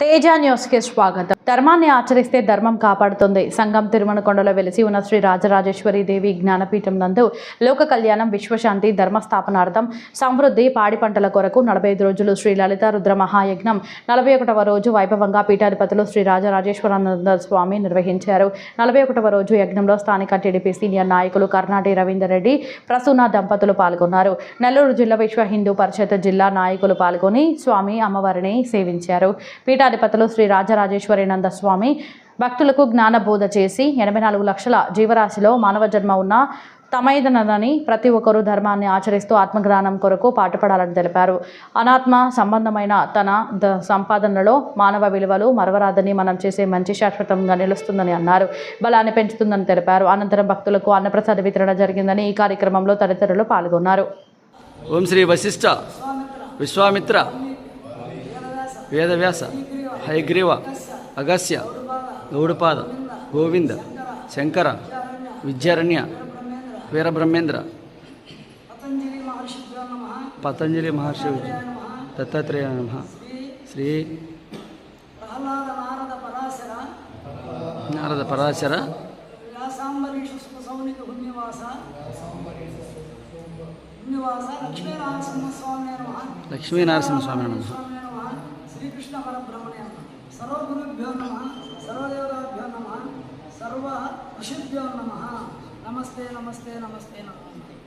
Teja news కి స్వాగతం ధర్మాన్ని ఆచరిస్తే ధర్మం కాపాడుతుంది. సంఘం తిరుమలకొండలో వెలిసి ఉన్న శ్రీ రాజరాజేశ్వరి దేవి జ్ఞానపీఠం నందు లోక కళ్యాణం విశ్వశాంతి ధర్మస్థాపనార్థం సమృద్ధి పాడి పంటల కొరకు నలభై ఐదు రోజులు శ్రీ లలిత రుద్ర మహాయజ్ఞం నలభై ఒకటవ రోజు వైభవంగా పీఠాధిపతులు శ్రీ రాజరాజేశ్వరానంద స్వామి నిర్వహించారు. నలభై ఒకటవ రోజు యజ్ఞంలో స్థానిక టీడీపీ సీనియర్ నాయకులు కర్ణాటి రవీందర్ రెడ్డి ప్రసూన దంపతులు పాల్గొన్నారు. నెల్లూరు జిల్లా విశ్వ హిందూ పరిషత్ జిల్లా నాయకులు పాల్గొని స్వామి అమ్మవారిని సేవించారు. పీఠాధిపతులు శ్రీ రాజరాజేశ్వరి రాజరాజేశ్వరినంద స్వామి భక్తులకు జ్ఞానబోధ చేసి ఎనభై నాలుగు లక్షల జీవరాశిలో మానవ జన్మ ఉన్న తమైదనని ప్రతి ఒక్కరూ ధర్మాన్ని ఆచరిస్తూ ఆత్మజ్ఞానం కొరకు పాటుపడాలని తెలిపారు. అనాత్మ సంబంధమైన తన ద సంపాదనలో మానవ విలువలు మరవరాదని మనం చేసే మంచి శాశ్వతంగా నిలుస్తుందని అన్నారు. బలాన్ని పెంచుతుందని తెలిపారు. అనంతరం భక్తులకు అన్నప్రసాద వితరణ జరిగిందని ఈ కార్యక్రమంలో తదితరులు పాల్గొన్నారు. ఓం శ్రీ వశిష్ఠ విశ్వామిత్ర వేదవ్యాస హైగ్రీవ అగస్య గౌడపాద గోవింద శంకర విద్యారణ్య వీరబ్రహ్మేంద్ర పతంజలి మహర్షిభ్యో నమ పతంజలి మహర్షి దత్తాత్రేయ నమ. శ్రీ ప్రహ్లాద నారద పరాశర నారద పరాశర వ్యాసాంబరీష సుఖసౌనిక పుణ్యవాస పుణ్యవాస లక్ష్మీనరసింహస్వామి నమ. లక్ష్మీనరసింహస్వామి నమ స్వామి నమ. శ్రీకృష్ణ పరబ్రహ్మణ్య సర్వగురుభ్యో నమ సర్వదేవతాభ్యో నమ సర్వ ఋషిభ్యో నమ. నమస్తే నమస్తే నమస్తే నమస్తే.